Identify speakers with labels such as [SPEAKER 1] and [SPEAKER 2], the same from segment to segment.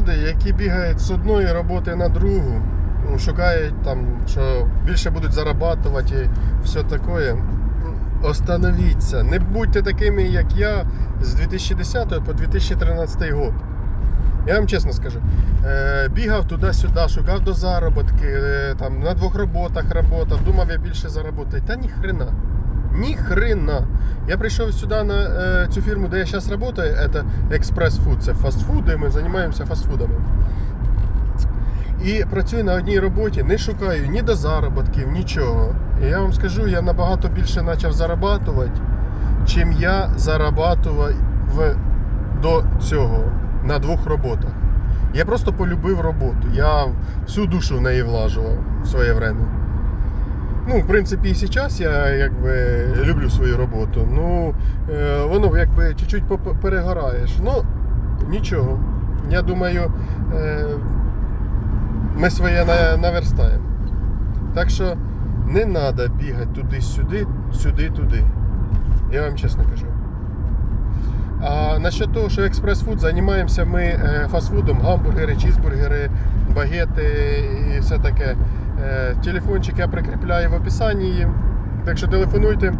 [SPEAKER 1] люди, які бігають з одної роботи на другу, ну, шукають там, що більше будуть зарабатувати і все таке. Остановіться. Не будьте такими, як я, з 2010 по 2013 год. Я вам чесно скажу, е, бігав туди-сюди, шукав до заробітки, е, там, на двох роботах работав, думав я більше заработати. Та ні Ні хрена. Я прийшов сюди на е, цю фірму, де я зараз працюю, це Express Food, це фастфуди, ми займаємося фастфудами. І працюю на одній роботі, не шукаю ні до заробітків, нічого. І я вам скажу, я набагато більше почав зарабатувати, чим я зарабатував до цього на двох роботах. Я просто полюбив роботу. Я всю душу в неї влажував в своє время. Ну, в принципі, і зараз я якби люблю свою роботу. Ну, е, воно якби чуть-чуть перегораєш. Ну, нічого. Я думаю, е, ми своє наверстаємо. Так що не треба бігати туди-сюди, сюди-туди. Я вам чесно кажу. А насчет того, що експрес-фуд, займаємося ми е, фастфудом, гамбургери, чізбургери, багети і все таке. Е, Телефончик я прикріпляю в описанні. Так що телефонуйте,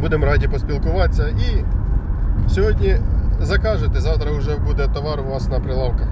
[SPEAKER 1] будемо раді поспілкуватися. І сьогодні закажете, завтра вже буде товар у вас на прилавках.